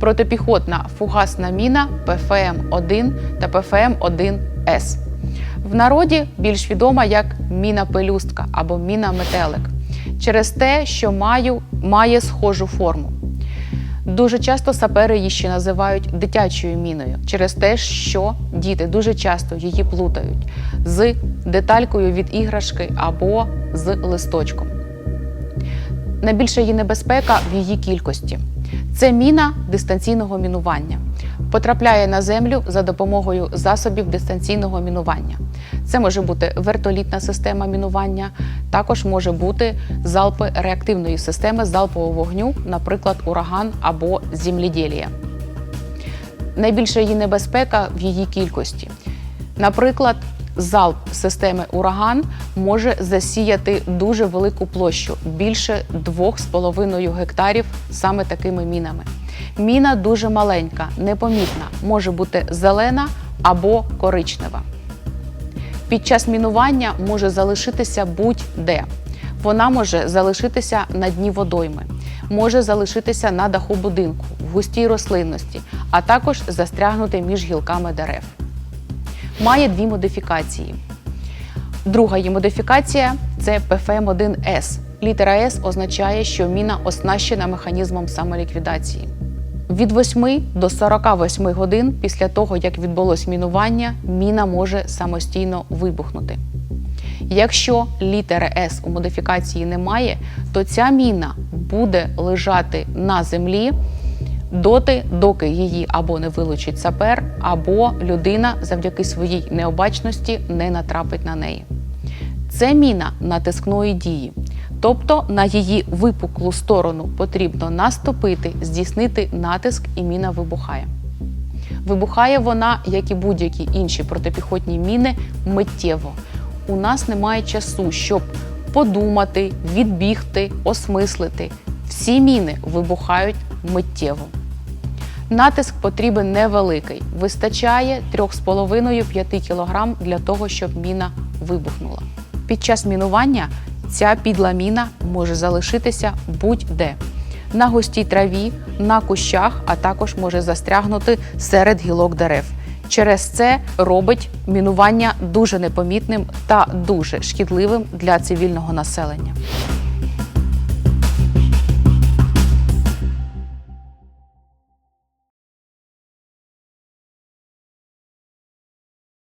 протипіхотна фугасна міна ПФМ-1 та ПФМ-1С. В народі більш відома як міна пелюстка або міна метелик через те, що маю, має схожу форму. Дуже часто сапери її ще називають дитячою міною через те, що діти дуже часто її плутають з деталькою від іграшки або з листочком. Найбільша її небезпека в її кількості. Це міна дистанційного мінування. Потрапляє на землю за допомогою засобів дистанційного мінування. Це може бути вертолітна система мінування, також може бути залпи реактивної системи залпового вогню, наприклад, ураган або земліділія. Найбільша її небезпека в її кількості. Наприклад, залп системи ураган може засіяти дуже велику площу більше 2,5 гектарів саме такими мінами. Міна дуже маленька, непомітна, може бути зелена або коричнева. Під час мінування може залишитися будь-де. Вона може залишитися на дні водойми, може залишитися на даху будинку, в густій рослинності, а також застрягнути між гілками дерев. Має дві модифікації. Друга її модифікація це ПФМ-1С. Літера С означає, що міна оснащена механізмом самоліквідації. Від 8 до 48 годин після того, як відбулось мінування, міна може самостійно вибухнути. Якщо літери С у модифікації немає, то ця міна буде лежати на землі доти, доки її або не вилучить сапер, або людина завдяки своїй необачності не натрапить на неї. Це міна натискної дії, тобто на її випуклу сторону потрібно наступити, здійснити натиск, і міна вибухає. Вибухає вона, як і будь-які інші протипіхотні міни, миттєво. У нас немає часу, щоб подумати, відбігти, осмислити. Всі міни вибухають миттєво. Натиск потрібен невеликий. Вистачає 3,5-5 кг для того, щоб міна вибухнула. Під час мінування ця підла міна може залишитися будь-де на густій траві, на кущах, а також може застрягнути серед гілок дерев. Через це робить мінування дуже непомітним та дуже шкідливим для цивільного населення.